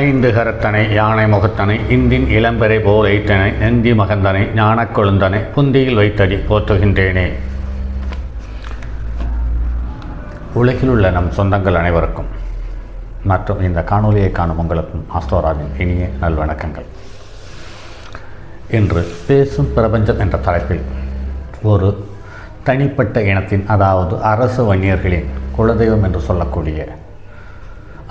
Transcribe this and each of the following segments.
ஐந்து கரத்தனை யானை முகத்தனை இந்தின் இளம்பெறை போல் நெந்தி நந்தி மகந்தனை ஞானக்கொழுந்தனை புந்தியில் வைத்தடி போற்றுகின்றேனே. உலகில் உள்ள நம் சொந்தங்கள் அனைவருக்கும் மற்றும் இந்த காணொலியை காணும் உங்களுக்கும் ஆஸ்தோராவின் இனிய நல்வணக்கங்கள். இன்று பேசும் பிரபஞ்சம் என்ற தலைப்பில் ஒரு தனிப்பட்ட இனத்தின் அதாவது அரசு வன்னியர்களின் குலதெய்வம் என்று சொல்லக்கூடிய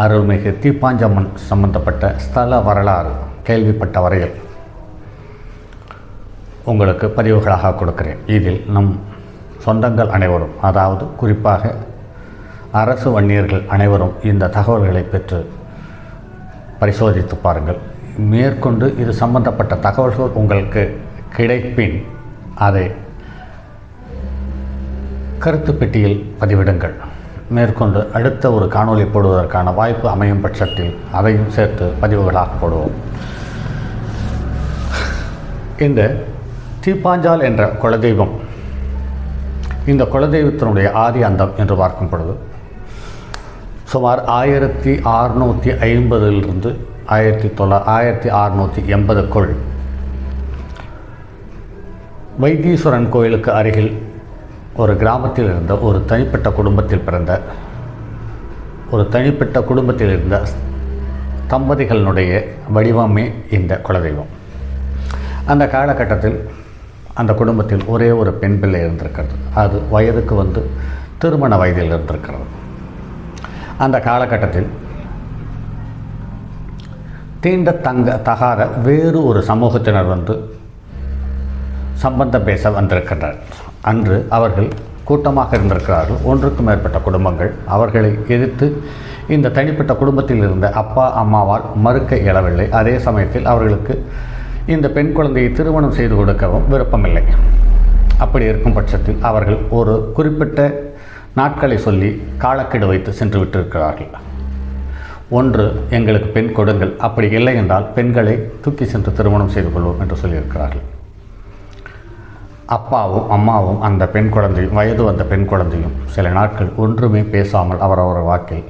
அருள்மிகு தீப்பாஞ்சம்மன் சம்பந்தப்பட்ட ஸ்தல வரலாறு கேள்விப்பட்ட வரையில் உங்களுக்கு பதிவுகளாக கொடுக்கிறேன். இதில் நம் சொந்தங்கள் அனைவரும் அதாவது குறிப்பாக அரசு வன்னியர்கள் அனைவரும் இந்த தகவல்களை பெற்று பரிசோதித்து பாருங்கள். மேற்கொண்டு இது சம்பந்தப்பட்ட தகவல்கள் உங்களுக்கு கிடைப்பின் அதை கருத்து பெட்டியில் பதிவிடுங்கள். மேற்கொண்டு அடுத்த ஒரு காணொலி போடுவதற்கான வாய்ப்பு அமையும் பட்சத்தில் அதையும் சேர்த்து பதிவுகளாக போடுவோம். இந்த தீப்பாஞ்சால் என்ற குலதெய்வம் இந்த குலதெய்வத்தினுடைய ஆதி அந்தம் என்று பார்க்கும் பொழுது சுமார் ஆயிரத்தி அறுநூற்றி ஐம்பதிலிருந்து ஆயிரத்தி தொள்ள ஆயிரத்தி அறுநூற்றி எண்பதுக்குள் வைத்தீஸ்வரன் கோயிலுக்கு அருகில் ஒரு கிராமத்தில் இருந்த ஒரு தனிப்பட்ட குடும்பத்தில் பிறந்த ஒரு தனிப்பட்ட குடும்பத்தில் இருந்த தம்பதிகளினுடைய வடிவமே இந்த குலதெய்வம். அந்த காலகட்டத்தில் அந்த குடும்பத்தில் ஒரே ஒரு பெண் பிள்ளை இருந்திருக்கிறது. அது வயதுக்கு வந்து திருமண வயதில் இருந்திருக்கிறது. அந்த காலகட்டத்தில் தீண்ட தங்க தகாத வேறு ஒரு சமூகத்தினர் வந்து சம்பந்தம் பேச வந்திருக்கின்றனர் அன்று அவர்கள் கூட்டமாக இருந்திருக்கிறார்கள். ஒன்றுக்கும் மேற்பட்ட குடும்பங்கள் அவர்களை எதிர்த்து இந்த தனிப்பட்ட குடும்பத்தில் இருந்த அப்பா அம்மாவால் மறுக்க இயலவில்லை. அதே சமயத்தில் அவர்களுக்கு இந்த பெண் குழந்தையை திருமணம் செய்து கொடுக்கவும் விருப்பமில்லை. அப்படி இருக்கும் பட்சத்தில் அவர்கள் ஒரு குறிப்பிட்ட நாட்களை சொல்லி காலக்கெடு வைத்து சென்று விட்டிருக்கிறார்கள். ஒன்று எங்களுக்கு பெண் கொடுங்கள். அப்படி இல்லை என்றால் பெண்களை தூக்கி சென்று திருமணம் செய்து கொள்வோம் என்று சொல்லியிருக்கிறார்கள். அப்பாவும் அம்மாவும் அந்த பெண் குழந்தையும் வயது வந்த பெண் குழந்தையும் சில நாட்கள் ஒன்றுமே பேசாமல் அவரவர் வாக்கில்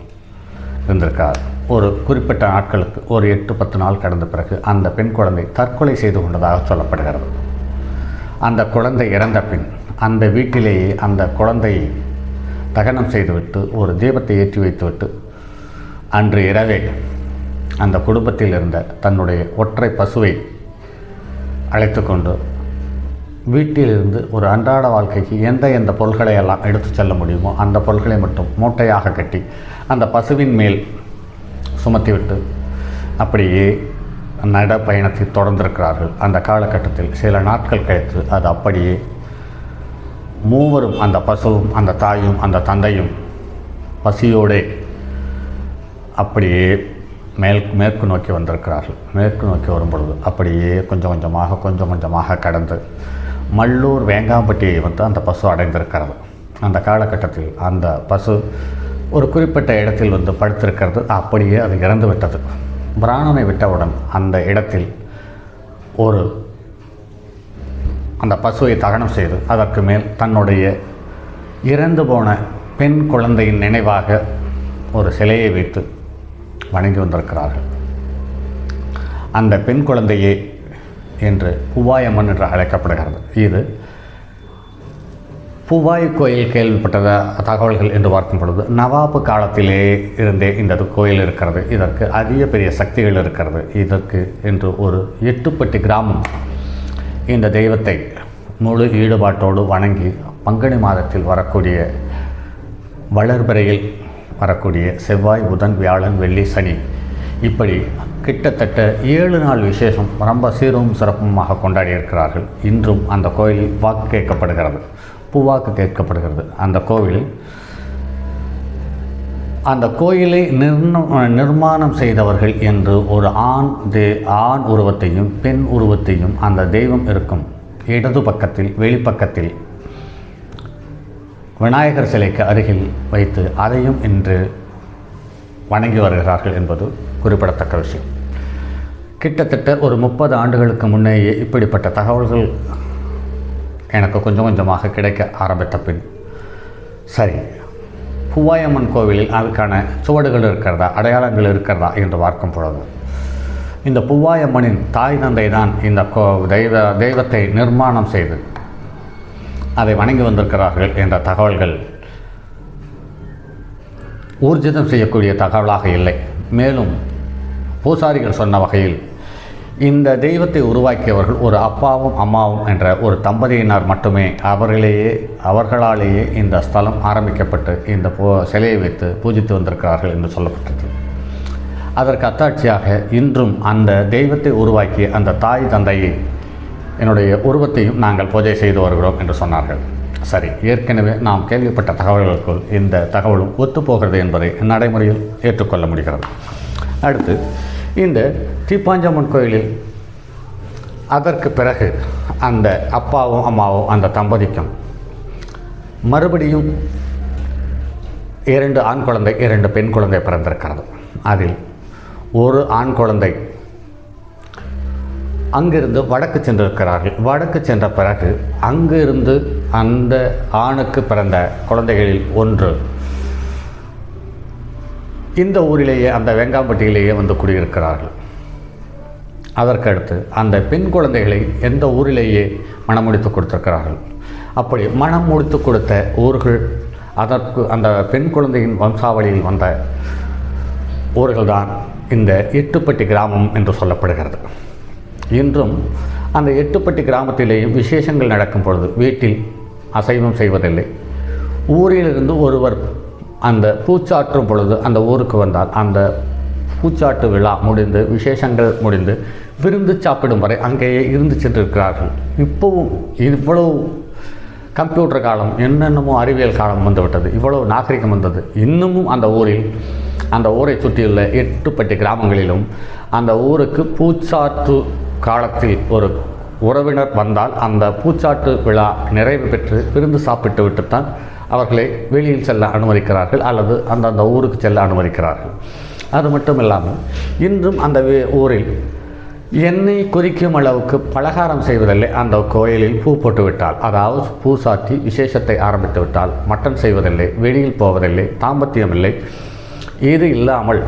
இருந்திருக்கார். ஒரு குறிப்பிட்ட நாட்களுக்கு ஒரு எட்டு பத்து நாள் கடந்த பிறகு அந்த பெண் குழந்தை தற்கொலை செய்து கொண்டதாக சொல்லப்படுகிறது. அந்த குழந்தை இறந்த பின் அந்த வீட்டிலேயே அந்த குழந்தையை தகனம் செய்துவிட்டு ஒரு தீபத்தை ஏற்றி வைத்துவிட்டு அன்று இரவே அந்த குடும்பத்தில் இருந்த தன்னுடைய ஒற்றை பசுவை அழைத்து கொண்டு வீட்டிலிருந்து ஒரு அன்றாட வாழ்க்கைக்கு எந்த எந்த பொருள்களை எல்லாம் எடுத்து செல்ல முடியுமோ அந்த பொருள்களை மட்டும் மூட்டையாக கட்டி அந்த பசுவின் மேல் சுமத்திவிட்டு அப்படியே நடப்பயணத்தை பயணத்தை தொடர்ந்திருக்கிறார்கள். அந்த காலகட்டத்தில் சில நாட்கள் கழித்து அது அப்படியே மூவரும் அந்த பசுவும் அந்த தாயும் அந்த தந்தையும் பசியோடே அப்படியே மேல் மேற்கு நோக்கி வந்திருக்கிறார்கள். மேற்கு நோக்கி வரும்பொழுது அப்படியே கொஞ்சம் கொஞ்சமாக கொஞ்சம் கொஞ்சமாக கடந்து மல்லூர் வேங்காம்பட்டியை வந்து அந்த பசு அடைந்திருக்கிறது. அந்த காலகட்டத்தில் அந்த பசு ஒரு குறிப்பிட்ட இடத்தில் வந்து படுத்திருக்கிறது. அப்படியே அது இறந்து விட்டது. பிராணனை விட்டவுடன் அந்த இடத்தில் ஒரு அந்த பசுவை தகனம் செய்து அதற்கு மேல் தன்னுடைய இறந்து போன பெண் குழந்தையின் நினைவாக ஒரு சிலையை வைத்து வணங்கி வந்திருக்கிறார்கள். அந்த பெண் குழந்தையை என்று பூவாயம்மன் என்று அழைக்கப்படுகிறது. இது பூவாய் கோயில் கேள்விப்பட்டத? தகவல்கள் என்று பார்க்கும் பொழுது நவாபு காலத்திலே இருந்தே இந்த கோயில் இருக்கிறது. இதற்கு அதிக பெரிய சக்திகள் இருக்கிறது. இதற்கு என்று ஒரு எட்டுப்பட்டி கிராமம் இந்த தெய்வத்தை முழு ஈடுபாட்டோடு வணங்கி பங்குனி மாதத்தில் வரக்கூடிய வளர்பிறையில் வரக்கூடிய செவ்வாய் புதன் வியாழன் வெள்ளி சனி இப்படி கிட்டத்தட்ட ஏழு நாள் விசேஷம் ரொம்ப சீரும் சிறப்புமாக கொண்டாடி இருக்கிறார்கள் இன்றும் அந்த கோயிலில் வாக்கு கேட்கப்படுகிறது. பூவாக்கு கேட்கப்படுகிறது. அந்த கோவிலில் அந்த கோயிலை நிர்ண நிர்மாணம் செய்தவர்கள் என்று ஒரு ஆண் தே ஆண் உருவத்தையும் பெண் உருவத்தையும் அந்த தெய்வம் இருக்கும். இடது பக்கத்தில் வெளிப்பக்கத்தில் விநாயகர் சிலைக்கு அருகில் வைத்து அதையும் இன்று வணங்கி வருகிறார்கள் என்பது குறிப்பிடத்தக்க விஷயம். கிட்டத்தட்ட ஒரு முப்பது ஆண்டுகளுக்கு முன்னேயே இப்படிப்பட்ட தகவல்கள் எனக்கு கொஞ்சம் கொஞ்சமாக கிடைக்க ஆரம்பித்த பின் சரி பூவாயம்மன் கோவிலில் அதுக்கான சுவடுகள் இருக்கிறதா அடையாளங்கள் இருக்கிறதா என்று பார்க்கும் பொழுது இந்த பூவாயம்மனின் தாய் தந்தை தான் இந்த கோ தெய்வ தெய்வத்தை நிர்மாணம் செய்து அதை வணங்கி வந்திருக்கிறார்கள் என்ற தகவல்கள் ஊர்ஜிதம் செய்யக்கூடிய தகவலாக இல்லை. மேலும் பூசாரிகள் சொன்ன வகையில் இந்த தெய்வத்தை உருவாக்கியவர்கள் ஒரு அப்பாவும் அம்மாவும் என்ற ஒரு தம்பதியினர் மட்டுமே. அவர்களேயே அவர்களாலேயே இந்த ஸ்தலம் ஆரம்பிக்கப்பட்டு இந்த பூ சிலையை வைத்து பூஜித்து வந்திருக்கிறார்கள் என்று சொல்லப்பட்டது. அதற்கு அத்தாட்சியாக இன்றும் அந்த தெய்வத்தை உருவாக்கிய அந்த தாய் தந்தையை என்னுடைய உருவத்தையும் நாங்கள் பூஜை செய்து வருகிறோம் என்று சொன்னார்கள். சரி ஏற்கனவே நாம் கேள்விப்பட்ட தகவல்களுக்குள் இந்த தகவலும் ஒத்துப்போகிறது என்பதை நடைமுறையில் ஏற்றுக்கொள்ள முடிகிறது. அடுத்து இந்த தீப்பாஞ்சம்மன் கோயிலில் அதற்கு பிறகு அந்த அப்பாவும் அம்மாவும் அந்த தம்பதிக்கும் மறுபடியும் இரண்டு ஆண் குழந்தை இரண்டு பெண் குழந்தை பிறந்திருக்கிறது. அதில் ஒரு ஆண் குழந்தை அங்கிருந்து வடக்கு சென்றிருக்கிறார்கள். வடக்கு சென்ற பிறகு அங்கிருந்து அந்த ஆணுக்கு பிறந்த குழந்தைகளில் ஒன்று இந்த ஊரிலேயே அந்த வெங்காம்பட்டியிலேயே வந்து குடியிருக்கிறார்கள். அதற்கடுத்து அந்த பெண் குழந்தைகளை எந்த ஊரிலேயே மனம் முடித்து கொடுத்திருக்கிறார்கள். அப்படி மனம் முடித்து கொடுத்த ஊர்கள் அதற்கு அந்த பெண் குழந்தையின் வம்சாவளியில் வந்த ஊர்கள்தான் இந்த எட்டுப்பட்டி கிராமம் என்று சொல்லப்படுகிறது. இன்றும் அந்த எட்டுப்பட்டி கிராமத்திலேயும் விசேஷங்கள் நடக்கும் பொழுது வீட்டில் அசைவம் செய்வதில்லை. ஊரிலிருந்து ஒருவர் அந்த பூச்சாற்றும் பொழுது அந்த ஊருக்கு வந்தால் அந்த பூச்சாட்டு விழா முடிந்து விசேஷங்கள் முடிந்து விருந்து சாப்பிடும் வரை அங்கேயே இருந்து சென்றிருக்கிறார்கள். இப்போவும் இவ்வளவு கம்ப்யூட்டர் காலம் என்னென்னமோ அறிவியல் காலம் வந்துவிட்டது இவ்வளவு நாகரிகம் வந்தது. இன்னமும் அந்த ஊரில் அந்த ஊரை சுற்றியுள்ள எட்டுப்பட்டி கிராமங்களிலும் அந்த ஊருக்கு பூச்சாற்று காலத்தில் ஒரு உறவினர் வந்தால் அந்த பூச்சாட்டு விழா நிறைவு பெற்று விருந்து சாப்பிட்டு விட்டுத்தான் அவர்களை வெளியில் செல்ல அனுமதிக்கிறார்கள் அல்லது அந்தந்த ஊருக்கு செல்ல அனுமதிக்கிறார்கள். அது மட்டும் இல்லாமல் இன்றும் அந்த வே- ஊரில் எண்ணெய் குறிக்கும் அளவுக்கு பலகாரம் செய்வதில்லை. அந்த கோயிலில் பூ போட்டு விட்டால் அதாவது பூ சாத்தி விசேஷத்தை ஆரம்பித்து விட்டால் மட்டன் செய்வதில்லை வெளியில் போவதில்லை தாம்பத்தியம் இல்லை. இது இல்லாமல்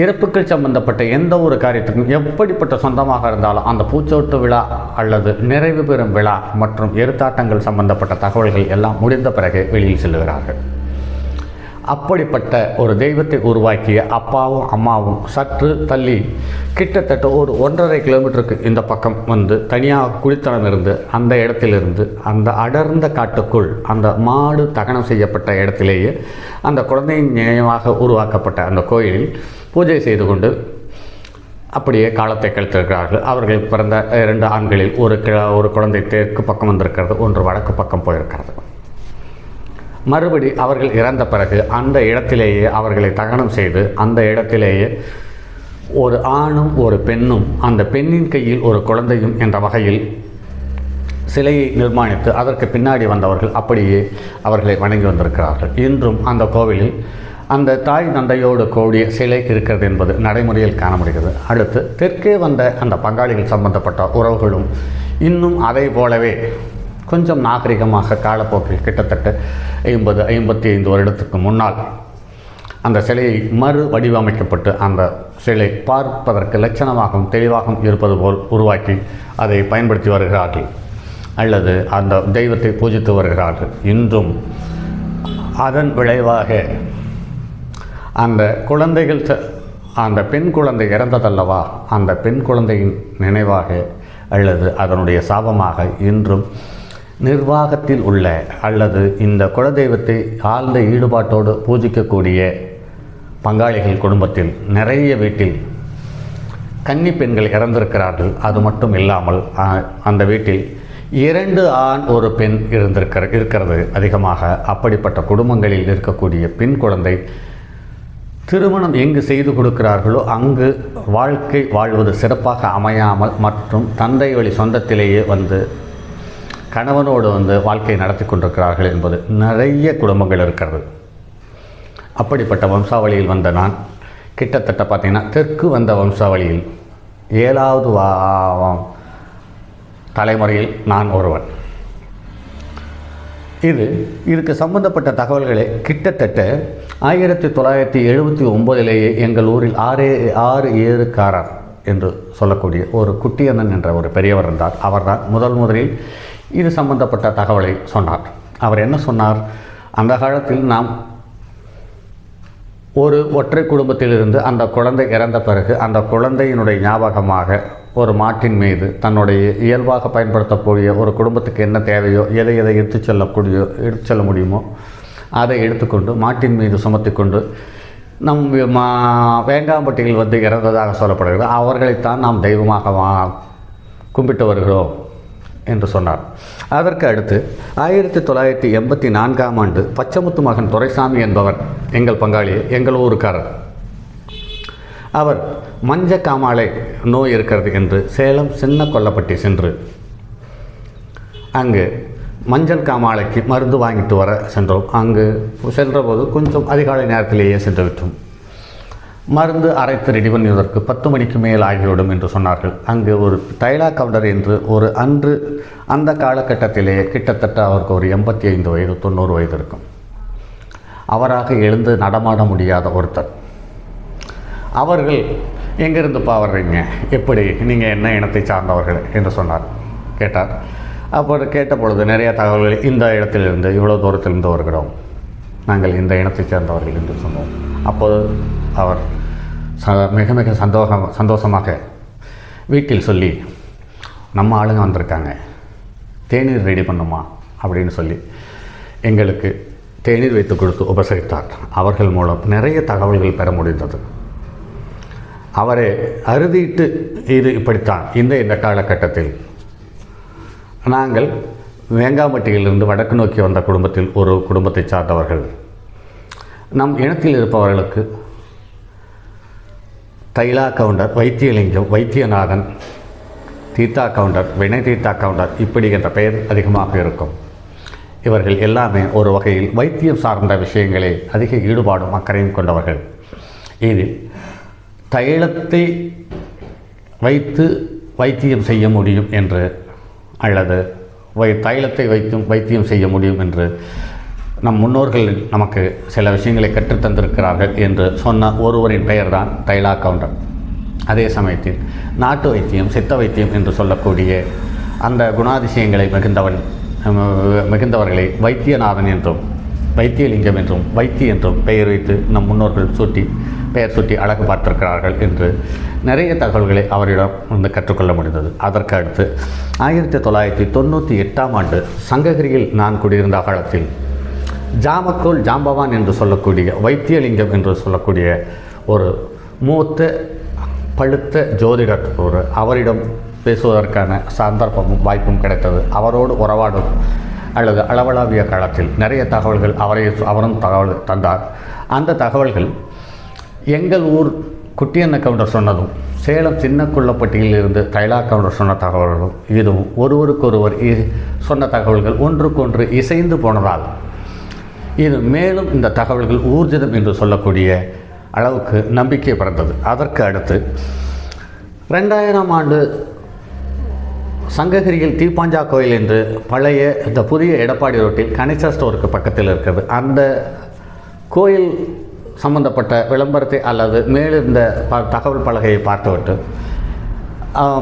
இறப்புக்கள் சம்பந்தப்பட்ட எந்த ஒரு காரியத்துக்கும் எப்படிப்பட்ட சொந்தமாக இருந்தாலும் அந்த பூச்சோட்டு விழா அல்லது நிறைவு பெறும் விழா மற்றும் எருத்தாட்டங்கள் சம்பந்தப்பட்ட தகவல்கள் எல்லாம் முடிந்த பிறகு வெளியில் செல்லுகிறார்கள். அப்படிப்பட்ட ஒரு தெய்வத்தை உருவாக்கிய அப்பாவும் அம்மாவும் சற்று தள்ளி கிட்டத்தட்ட ஒரு ஒன்றரை கிலோமீட்டருக்கு இந்த பக்கம் வந்து தனியாக குளித்தனம் இருந்து அந்த இடத்திலிருந்து அந்த அடர்ந்த காட்டுக்குள் அந்த மாடு தகனம் செய்யப்பட்ட இடத்திலேயே அந்த குழந்தையின் நினைவாக உருவாக்கப்பட்ட அந்த கோயிலில் பூஜை செய்து கொண்டு அப்படியே காலத்தை கழித்திருக்கிறார்கள். அவர்கள் பிறந்த இரண்டு ஆண்களில் ஒரு கிழ ஒரு குழந்தை தெற்கு பக்கம் வந்திருக்கிறது ஒன்று வடக்கு பக்கம் போயிருக்கிறது. மறுபடி அவர்கள் இறந்த பிறகு அந்த இடத்திலேயே அவர்களை தகனம் செய்து அந்த இடத்திலேயே ஒரு ஆணும் ஒரு பெண்ணும் அந்த பெண்ணின் கையில் ஒரு குழந்தையும் என்ற வகையில் சிலையை நிர்மாணித்து அதற்கு பின்னாடி வந்தவர்கள் அப்படியே அவர்களை வணங்கி வந்திருக்கிறார்கள். இன்றும் அந்த கோவிலில் அந்த தாய் தந்தையோடு கூடிய சிலை இருக்கிறது என்பது நடைமுறையில் காண முடிகிறது அடுத்து தெற்கே வந்த அந்த பங்காளிகள் சம்பந்தப்பட்ட உறவுகளும் இன்னும் அதை போலவே கொஞ்சம் நாகரிகமாக காலப்போக்கில் கிட்டத்தட்ட ஐம்பது ஐம்பத்தி ஐந்து வருடத்துக்கு முன்னால் அந்த சிலையை மறு வடிவமைக்கப்பட்டு அந்த சிலை பார்ப்பதற்கு லட்சணமாகவும் தெளிவாகவும் இருப்பது போல் உருவாக்கி அதை பயன்படுத்தி வருகிறார்கள். அல்லது அந்த தெய்வத்தை பூஜித்து வருகிறார்கள். இன்றும் அதன் விளைவாக அந்த குழந்தைகள் ச- அந்த பெண் குழந்தை இறந்ததல்லவா? அந்த பெண் குழந்தையின் நினைவாக அல்லது அதனுடைய சாபமாக இன்றும் நிர்வாகத்தில் உள்ள அல்லது இந்த குலதெய்வத்தை ஆழ்ந்த ஈடுபாட்டோடு பூஜிக்கக்கூடிய பங்காளிகள் குடும்பத்தில் நிறைய வீட்டில் கன்னி பெண்கள் இறந்திருக்கிறார்கள். அது மட்டும் இல்லாமல் அந்த வீட்டில் இரண்டு ஆண் ஒரு பெண் இருந்திருக்கிற இருக்கிறது அதிகமாக. அப்படிப்பட்ட குடும்பங்களில் இருக்கக்கூடிய பெண் குழந்தை திருமணம் எங்கு செய்து கொடுக்கிறார்களோ அங்கு வாழ்க்கை வாழ்வது சிறப்பாக அமையாமல் மற்றும் தந்தை வழி சொந்தத்திலேயே வந்து கணவனோடு வந்து வாழ்க்கை நடத்தி கொண்டிருக்கிறார்கள் என்பது நிறைய குடும்பங்கள் இருக்கிறது. அப்படிப்பட்ட வம்சாவளியில் வந்த நான் கிட்டத்தட்ட பார்த்தீங்கன்னா தெற்கு வந்த வம்சாவளியில் ஏழாவது வா தலைமுறையில் நான் ஒருவன். இது இதுக்கு சம்பந்தப்பட்ட தகவல்களை கிட்டத்தட்ட ஆயிரத்தி தொள்ளாயிரத்தி எழுபத்தி ஒம்போதிலேயே எங்கள் ஊரில் ஆறு ஆறு ஏறுக்காரர் என்று சொல்லக்கூடிய ஒரு குட்டியண்ணன் என்ற ஒரு பெரியவர் இருந்தார். அவர்தான் முதல் முதலில் இது சம்பந்தப்பட்ட தகவலை சொன்னார். அவர் என்ன சொன்னார்? அந்த காலத்தில் நாம் ஒரு ஒற்றை குடும்பத்திலிருந்து அந்த குழந்தை இறந்த பிறகு அந்த குழந்தையினுடைய ஞாபகமாக ஒரு மாட்டின் மீது தன்னுடைய இயல்பாக பயன்படுத்தக்கூடிய ஒரு குடும்பத்துக்கு என்ன தேவையோ எதை எதை எடுத்துச் செல்லக்கூடிய எடுத்து செல்ல முடியுமோ அதை எடுத்துக்கொண்டு மாட்டின் மீது சுமத்தி கொண்டு நம் மா வேங்காம்பட்டியில் வந்து இறந்ததாக சொல்லப்படுகிறது. அவர்களைத்தான் நாம் தெய்வமாக வா கும்பிட்டு வருகிறோம் என்று சொன்னார். அதற்கு அடுத்து ஆயிரத்தி தொள்ளாயிரத்தி எண்பத்தி நான்காம் ஆண்டு பச்சமுத்து மகன் துரைசாமி என்பவர் எங்கள் பங்காளி எங்கள் ஊருக்காரர். அவர் மஞ்ச காமாலை நோய் இருக்கிறது என்று சேலம் சின்ன கொல்லப்பட்டி சென்று அங்கு மஞ்சள் காமாலைக்கு மருந்து வாங்கிட்டு வர சென்றோம். அங்கு சென்றபோது கொஞ்சம் அதிகாலை நேரத்திலேயே சென்று விட்டோம் மருந்து அரைத்து ரெடி பண்ணுவதற்கு பத்து மணிக்கு மேல் ஆகிவிடும் என்று சொன்னார்கள். அங்கு ஒரு தைலா கவுண்டர் என்று ஒரு அன்று அந்த காலகட்டத்திலேயே கிட்டத்தட்ட அவருக்கு ஒரு எண்பத்தி ஐந்து வயது தொண்ணூறு வயது இருக்கும். அவராக எழுந்து நடமாட முடியாத ஒருத்தர். அவர்கள் எங்கேருந்து பாவறீங்க எப்படி? நீங்கள் என்ன இனத்தை சார்ந்தவர்கள்? என்று சொன்னார். கேட்டார். அப்போ கேட்ட பொழுது நிறைய தகவல்கள் இந்த இடத்திலிருந்து இவ்வளோ தூரத்திலிருந்து வருகிறோம். நாங்கள் இந்த இனத்தைச் சேர்ந்தவர்கள் என்று சொன்னோம். அப்போது அவர் ச மிக மிக சந்தோஷம் சந்தோஷமாக வீட்டில் சொல்லி நம்ம ஆளுங்க வந்திருக்காங்க. தேநீர் ரெடி பண்ணுமா? அப்படின்னு சொல்லி எங்களுக்கு தேநீர் வைத்து கொடுத்து உபசரித்தார். அவர்கள் மூலம் நிறைய தகவல்கள் பெற முடிந்தது. அவரை அறுதிட்டு இது இப்படித்தான் இந்த இந்த காலகட்டத்தில். நாங்கள் வேங்காம்பட்டியிலிருந்து வடக்கு நோக்கி வந்த குடும்பத்தில் ஒரு குடும்பத்தை சார்ந்தவர்கள். நம் இனத்தில் இருப்பவர்களுக்கு தைலா கவுண்டர் வைத்தியலிங்கம் வைத்தியநாதன் தீத்தா கவுண்டர் வினய் தீத்தா கவுண்டர் இப்படி என்ற பெயர் அதிகமாக இருக்கும். இவர்கள் எல்லாமே ஒரு வகையில் வைத்தியம் சார்ந்த விஷயங்களே அதிக ஈடுபாடும் அக்கறையும் கொண்டவர்கள். இதில் தைலத்தை வைத்து வைத்தியம் செய்ய முடியும் என்று அல்லது வை தைலத்தை வைத்தும் வைத்தியம் செய்ய முடியும் என்று நம் முன்னோர்கள் நமக்கு சில விஷயங்களை கற்றுத் தந்திருக்கிறார்கள் என்று சொன்ன ஒருவரின் பெயர்தான் தைலா கவுண்டர். அதே சமயத்தில் நாட்டு வைத்தியம் சித்த வைத்தியம் என்று சொல்லக்கூடிய அந்த குணாதிசயங்களை மிகுந்தவன் மிகுந்தவர்களை வைத்தியநாதன் என்றும் வைத்தியலிங்கம் என்றும் வைத்தி என்றும் பெயர் வைத்து நம் முன்னோர்கள் சூட்டி பெயர் சூட்டி அழகு பார்த்திருக்கிறார்கள் என்று நிறைய தகவல்களை அவரிடம் வந்து கற்றுக்கொள்ள முடிந்தது. அதற்கு அடுத்து ஆயிரத்தி தொள்ளாயிரத்தி தொண்ணூற்றி எட்டாம் ஆண்டு சங்ககிரியில் நான் குடியிருந்த காலத்தில் ஜாமக்கோல் ஜாம்பவான் என்று சொல்லக்கூடிய வைத்தியலிங்கம் என்று சொல்லக்கூடிய ஒரு மூத்த பழுத்த ஜோதிடர் ஒரு அவரிடம் பேசுவதற்கான சந்தர்ப்பமும் வாய்ப்பும் கிடைத்தது. அவரோடு உறவாடும் அல்லது அளவளாவிய காலத்தில் நிறைய தகவல்கள் அவரை அவரும் தகவல் தந்தார். அந்த தகவல்கள் எங்கள் ஊர் குட்டியண்ண கவுண்டர் சொன்னதும் சேலம் சின்ன குள்ளப்பட்டியில் இருந்து தைலா கவுண்டர் சொன்ன தகவல்களும் இதுவும் ஒருவருக்கொருவர் இ- சொன்ன தகவல்கள் ஒன்றுக்கொன்று இசைந்து போனதால் இது மேலும் இந்த தகவல்கள் ஊர்ஜிதம் என்று சொல்லக்கூடிய அளவுக்கு நம்பிக்கை பிறந்தது. அதற்கு அடுத்து ரெண்டாயிரம் ஆண்டு சங்ககிரியில் தீப்பாஞ்சா கோயில் என்று பழைய இந்த புதிய எடப்பாடி ரோட்டில் கணிசா ஸ்டோருக்கு பக்கத்தில் இருக்கிறது. அந்த கோயில் சம்பந்தப்பட்ட விளம்பரத்தை அல்லது மேலிருந்த ப தகவல் பலகையை பார்த்துவிட்டு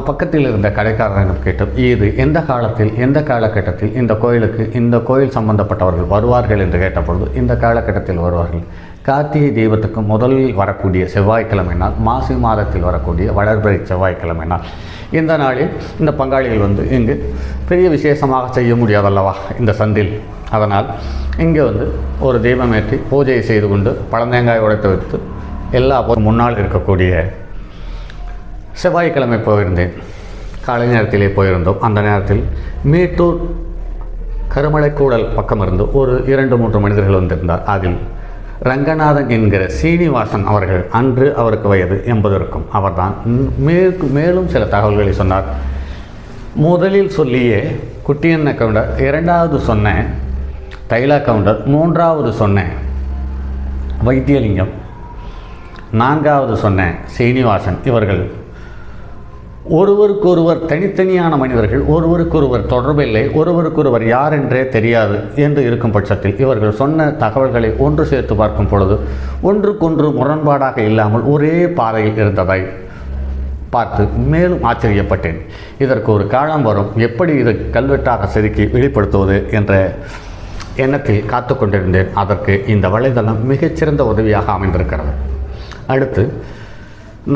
பக்கத்தில் இருந்த கடைக்காரரிடம் கேட்டோம் இது எந்த காலத்தில் எந்த காலகட்டத்தில் இந்த கோயிலுக்கு இந்த கோயில் சம்பந்தப்பட்டவர்கள் வருவார்கள்? என்று கேட்டபொழுது இந்த காலகட்டத்தில் வருவார்கள். கார்த்திகை தீபத்துக்கு முதலில் வரக்கூடிய செவ்வாய்க்கிழமை நாள் மாசி மாதத்தில் வரக்கூடிய வளர்பிறை செவ்வாய்க்கிழமை நாள் இந்த நாளில் இந்த பங்காளிகள் வந்து இங்கு பெரிய விசேஷமாக செய்ய முடியாதல்லவா இந்த சந்தில். அதனால் இங்கே வந்து ஒரு தீபமேற்றி பூஜையை செய்து கொண்டு பழந்தேங்காய் உடைத்து வைத்து எல்லா முன்னால் இருக்கக்கூடிய செவ்வாய்க்கிழமை போயிருந்தேன். காலை நேரத்திலே போயிருந்தோம். அந்த நேரத்தில் மேட்டூர் கருமலைக்கூடல் பக்கம் இருந்து ஒரு இரண்டு மூன்று மனிதர்கள் வந்திருந்தார். அதில் ரங்கநாதன் என்கிற சீனிவாசன் அவர்கள் அன்று அவருக்கு வயது எண்பது இருக்கும் அவர்தான். மேற்கு மேலும் சில தகவல்களை சொன்னார். முதலில் சொல்லியே குட்டியண்ண கவுண்டர் இரண்டாவது சொன்ன தைலா கவுண்டர் மூன்றாவது சொன்ன வைத்தியலிங்கம். நான்காவது சொன்ன சீனிவாசன் இவர்கள். ஒருவருக்கொருவர் தனித்தனியான மனிதர்கள் ஒருவருக்கொருவர் தொடர்பில்லை ஒருவருக்கொருவர் யார் என்றே தெரியாது என்று இருக்கும் பட்சத்தில் இவர்கள் சொன்ன தகவல்களை ஒன்று சேர்த்து பார்க்கும் பொழுது ஒன்றுக்கொன்று முரண்பாடாக இல்லாமல் ஒரே பாதையில் இருந்ததை பார்த்து மேலும் ஆச்சரியப்பட்டேன். இதற்கு ஒரு காலம் வரும் எப்படி இது கல்வெட்டாக செதுக்கி வெளிப்படுத்துவது என்ற எண்ணத்தில் காத்து கொண்டிருந்தேன். அதற்கு இந்த வலைதளம் மிகச்சிறந்த உதவியாக அமைந்திருக்கிறது. அடுத்து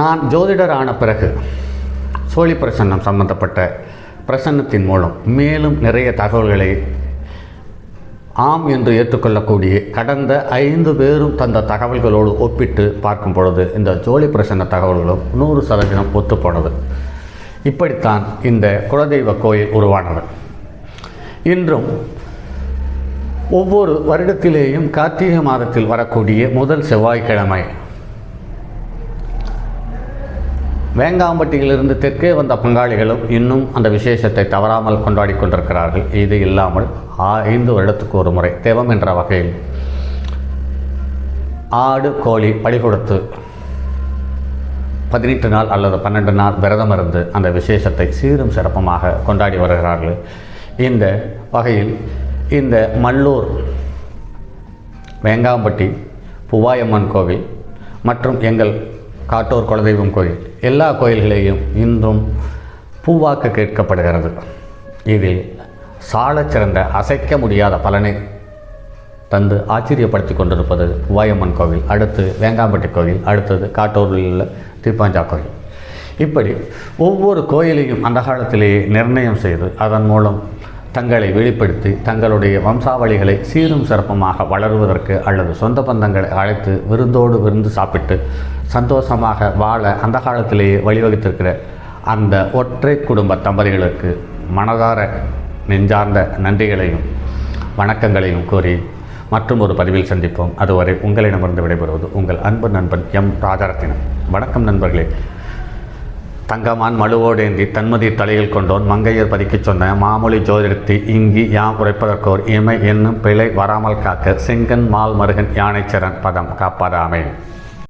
நான் ஜோதிடர் ஆன பிறகு சோழி பிரசன்னம் சம்பந்தப்பட்ட பிரசன்னத்தின் மூலம் மேலும் நிறைய தகவல்களை ஆம் என்று ஏற்றுக்கொள்ளக்கூடிய கடந்த ஐந்து பேரும் தந்த தகவல்களோடு ஒப்பிட்டு பார்க்கும் பொழுது இந்த ஜோலி பிரசன்ன தகவல்களும் நூறு சதவீதம் ஒத்துப்போனது. இப்படித்தான் இந்த குலதெய்வ கோயில் உருவானது. இன்றும் ஒவ்வொரு வருடத்திலேயும் கார்த்திகை மாதத்தில் வரக்கூடிய முதல் செவ்வாய்க்கிழமை வேங்காம்பட்டியிலிருந்து தெற்கே வந்த பங்காளிகளும் இன்னும் அந்த விசேஷத்தை தவறாமல் கொண்டாடி கொண்டிருக்கிறார்கள். இது இல்லாமல் ஐந்து வருடத்துக்கு ஒரு முறை தெவம் என்ற வகையில் ஆடு கோழி பலி கொடுத்து பதினெட்டு நாள் அல்லது பன்னெண்டு நாள் விரதம் இருந்து அந்த விசேஷத்தை சீரும் சிறப்பமாக கொண்டாடி வருகிறார்கள். இந்த வகையில் இந்த மல்லூர் வேங்காம்பட்டி புவாயம்மன் கோவில் மற்றும் எங்கள் காட்டூர் குலதெய்வம் கோயில். எல்லா கோயில்களையும் இன்றும் பூவாக்க கேட்கப்படுகிறது. இதில் சாலச்சிறந்த அசைக்க முடியாத பலனை தந்து ஆச்சரியப்படுத்தி கொண்டிருப்பது வாயம்மன் கோவில். அடுத்து வேங்காம்பட்டி கோவில் அடுத்தது காட்டூரில் உள்ள தீப்பாஞ்சா கோவில். இப்படி ஒவ்வொரு கோயிலையும் அந்த காலத்திலேயே நிர்ணயம் செய்து அதன் மூலம் தங்களை வெளிப்படுத்தி தங்களுடைய வம்சாவளிகளை சீரும் சிறப்புமாக வளருவதற்கு அல்லது சொந்த பந்தங்களை அழைத்து விருந்தோடு விருந்து சாப்பிட்டு சந்தோஷமாக வாழ அந்த காலத்திலேயே வழிவகுத்திருக்கிற அந்த ஒற்றை குடும்ப தம்பதிகளுக்கு மனதார நெஞ்சார்ந்த நன்றிகளையும் வணக்கங்களையும் கூறி மற்றும் ஒரு பதிவில் சந்திப்போம். அதுவரை உங்களிடமிருந்து விடைபெறுவது உங்கள் அன்பு நண்பன் எம் ராஜரத்தினம். வணக்கம் நண்பர்களே. தங்கமான் மழுவோடேந்தி தன்மதி தலையில் கொண்டோன் மங்கையர் பதிக்கச் சொன்ன மாமொழி ஜோதிடத்தை இங்கி யாம் உரைப்பதற்கோர் இமை என்னும் பிழை வராமல் காக்க செங்கன் மால் மருகன் யானைச்சரன் பதம் காப்பாதாமே